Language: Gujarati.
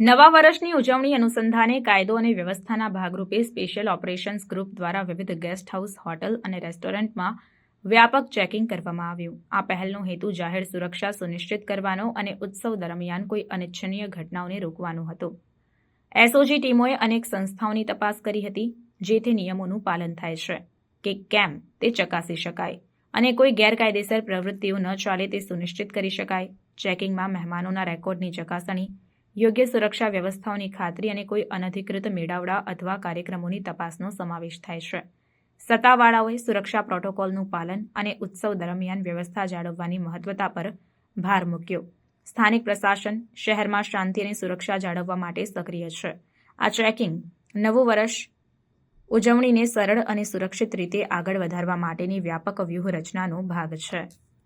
નવા વર્ષની ઉજવણી અનુસંધાને કાયદો અને વ્યવસ્થાના ભાગરૂપે સ્પેશિયલ ઓપરેશન્સ ગ્રુપ દ્વારા વિવિધ ગેસ્ટ હાઉસ, હોટલ અને રેસ્ટોરન્ટમાં વ્યાપક ચેકિંગ કરવામાં આવ્યું. આ પહેલનો હેતુ જાહેર સુરક્ષા સુનિશ્ચિત કરવાનો અને ઉત્સવ દરમિયાન કોઈ અનિચ્છનીય ઘટનાઓને રોકવાનો હતો. એસઓજી ટીમોએ અનેક સંસ્થાઓની તપાસ કરી હતી, જેથી નિયમોનું પાલન થાય છે કે કેમ તે ચકાસી શકાય. અને કોઈ ગેરકાયદેસર પ્રવૃત્તિઓ ન ચાલે તે સુનિશ્ચિત કરી શકાય. ચેકિંગમાં મહેમાનોના રેકોર્ડની ચકાસણી, યોગ્ય સુરક્ષા વ્યવસ્થાઓની ખાતરી અને કોઈ અનધિકૃત મેળાવડા અથવા કાર્યક્રમોની તપાસનો સમાવેશ થાય છે. સત્તાવાળાઓએ સુરક્ષા પ્રોટોકોલનું પાલન અને ઉત્સવ દરમિયાન વ્યવસ્થા જાળવવાની મહત્વતા પર ભાર મૂક્યો. સ્થાનિક પ્રશાસન શહેરમાં શાંતિ અને સુરક્ષા જાળવવા માટે સક્રિય છે. આ ચેકિંગ નવું વર્ષ ઉજવણીને સરળ અને સુરક્ષિત રીતે આગળ વધારવા માટેની વ્યાપક વ્યૂહરચનાનો ભાગ છે.